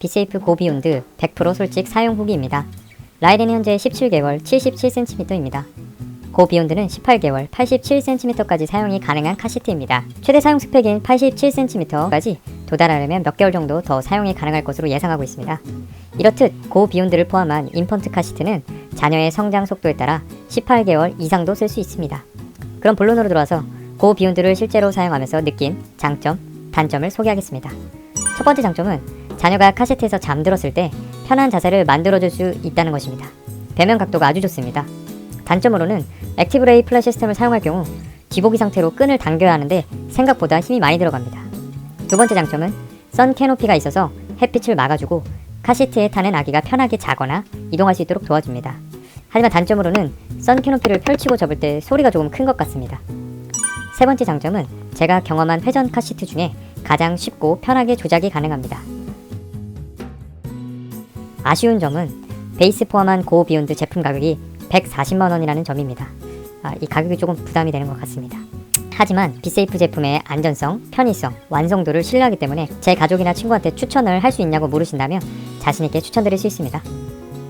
비세이프 고비욘드 100% 솔직 사용 후기입니다. 라이덴이 현재 17개월 77cm입니다. 고비욘드는 18개월 87cm까지 사용이 가능한 카시트입니다. 최대 사용 스펙인 87cm까지 도달하려면 몇 개월 정도 더 사용이 가능할 것으로 예상하고 있습니다. 이렇듯 고비욘드를 포함한 인펀트 카시트는 자녀의 성장 속도에 따라 18개월 이상도 쓸 수 있습니다. 그럼 본론으로 들어와서 고비욘드를 실제로 사용하면서 느낀 장점, 단점을 소개하겠습니다. 첫 번째 장점은 자녀가 카시트에서 잠들었을 때 편한 자세를 만들어줄 수 있다는 것입니다. 배면 각도가 아주 좋습니다. 단점으로는 액티브레이 플랫 시스템을 사용할 경우 기보기 상태로 끈을 당겨야 하는데 생각보다 힘이 많이 들어갑니다. 두 번째 장점은 선 캐노피가 있어서 햇빛을 막아주고 카시트에 타는 아기가 편하게 자거나 이동할 수 있도록 도와줍니다. 하지만 단점으로는 선 캐노피를 펼치고 접을 때 소리가 조금 큰 것 같습니다. 세 번째 장점은 제가 경험한 회전 카시트 중에 가장 쉽고 편하게 조작이 가능합니다. 아쉬운 점은 베이스 포함한 고 비욘드 제품 가격이 140만 원이라는 점입니다. 아, 이 가격이 조금 부담이 되는 것 같습니다. 하지만 비세이프 제품의 안전성, 편의성, 완성도를 신뢰하기 때문에 제 가족이나 친구한테 추천을 할 수 있냐고 물으신다면 자신있게 추천드릴 수 있습니다.